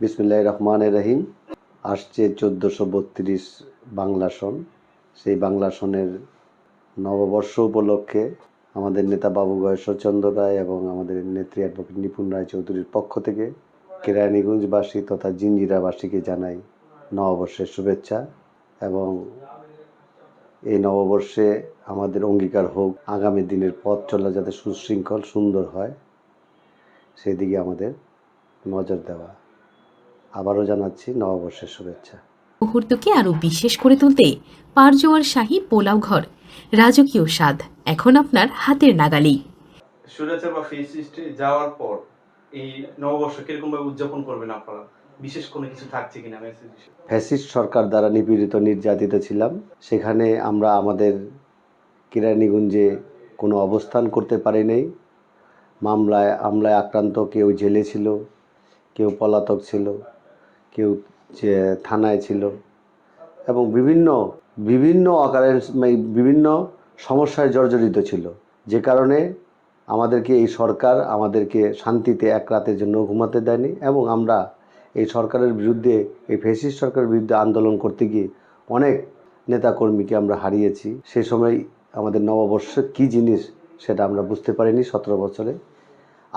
বিসমিল্লাহ রহমান রহিম। আসছে চোদ্দোশো বত্রিশ বাংলা সন সেই বাংলা সনের নববর্ষ উপলক্ষে আমাদের নেতা বাবু গয়েশ্বরচন্দ্র রায় এবং আমাদের নেত্রী অ্যাডভোকেট নিপুণ রায় চৌধুরীর পক্ষ থেকে কেরানীগঞ্জবাসী তথা জিঞ্জিরাবাসীকে জানাই নববর্ষের শুভেচ্ছা এবং এই নববর্ষে আমাদের অঙ্গীকার হোক, আগামী দিনের পথ চলা যাতে সুশৃঙ্খল, সুন্দর হয়, সেদিকে আমাদের নজর দেওয়া। আবারও জানাচ্ছি নববর্ষের শুভেচ্ছা। মুহূর্তকে আরও বিশেষ করে তুলতে পারজোয়ার শাহী পোলাও ঘর রাজকীয় স্বাদ এখন আপনার হাতের নাগালেই। সুরেচার বা ফেস যাওয়ার পর এই নববর্ষ কীরকম ভাবে উদযাপন করবেন আপনারা? বিশেষ কোনো কিছু থাকছে কিনা মেসেজ ফ্যাসিস্ট সরকার দ্বারা নিপীড়িত নির্যাতিত ছিলাম। সেখানে আমরা আমাদের কেরানীগঞ্জে কোনো অবস্থান করতে পারি নাই। মামলায় আমলায় আক্রান্ত কেউ জেলে ছিল কেউ পলাতক ছিল। কেউ থানায় ছিল এবং বিভিন্ন বিভিন্ন অকারেন্স বিভিন্ন সমস্যায় জর্জরিত ছিল। যে কারণে আমাদেরকে এই সরকার আমাদেরকে শান্তিতে এক রাতের জন্য ঘুমাতে দেয়নি এবং আমরা এই সরকারের বিরুদ্ধে, এই ফেসিস্ট সরকারের বিরুদ্ধে আন্দোলন করতে গিয়ে অনেক নেতাকর্মীকে আমরা হারিয়েছি। সে সময় আমাদের নববর্ষ কী জিনিস সেটা আমরা বুঝতে পারিনি সতেরো বছরে।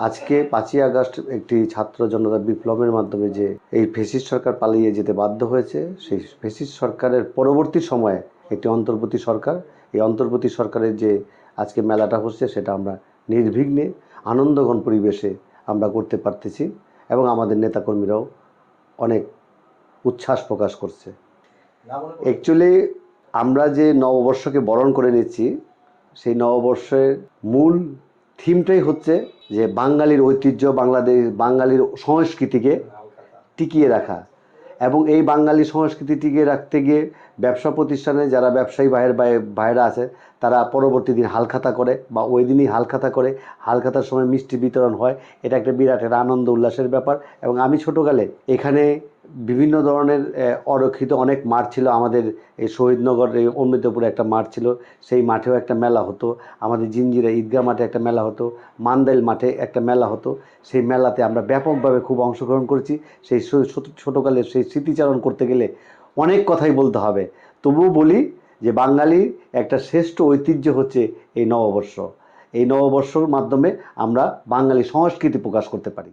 আজকে পাঁচই আগস্ট একটি ছাত্র জনতা বিপ্লবের মাধ্যমে যে এই ফেসিস সরকার পালিয়ে যেতে বাধ্য হয়েছে, সেই ফেসিস সরকারের পরবর্তী সময়ে একটি অন্তর্বর্তী সরকার। এই অন্তর্বর্তী সরকারের যে আজকে মেলাটা হচ্ছে, সেটা আমরা নির্বিঘ্নে আনন্দঘন পরিবেশে আমরা করতে পারতেছি এবং আমাদের নেতাকর্মীরাও অনেক উচ্ছ্বাস প্রকাশ করছে। অ্যাকচুয়ালি আমরা যে নববর্ষকে বরণ করে নিচ্ছি, সেই নববর্ষের মূল থিমটাই হচ্ছে যে বাঙালির ঐতিহ্য, বাংলাদেশ, বাঙালির সংস্কৃতিকে টিকিয়ে রাখা। এবং এই বাঙালি সংস্কৃতি টিকিয়ে রাখতে গিয়ে ব্যবসা প্রতিষ্ঠানে যারা ব্যবসায়ী ভাইয়ের ভাইয়েরা আছে, তারা পরবর্তী দিন হালখাতা করে বা ওই দিনই হালখাতা করে, হালখাতার সময় মিষ্টি বিতরণ হয়। এটা একটা বিরাট একটা আনন্দ উল্লাসের ব্যাপার। এবং আমি ছোটোকালে এখানে বিভিন্ন ধরনের অরক্ষিত অনেক মাঠ ছিল। আমাদের এই শহীদনগর, এই অমৃতপুরে একটা মাঠ ছিল। সেই মাঠেও একটা মেলা হতো। আমাদের জিঞ্জিরা ঈদগাহ মাঠে একটা মেলা হতো। মান্দাইল মাঠে একটা মেলা হতো। সেই মেলাতে আমরা ব্যাপকভাবে খুব অংশগ্রহণ করেছি। সেই ছো- ছোট ছোটোকালের সেই স্মৃতিচারণ করতে গেলে অনেক কথাই বলতে হবে। তবুও বলি যে বাঙালি একটা শ্রেষ্ঠ ঐতিহ্য হচ্ছে এই নববর্ষ। এই নববর্ষর মাধ্যমে আমরা বাঙালি সংস্কৃতি প্রকাশ করতে পারি।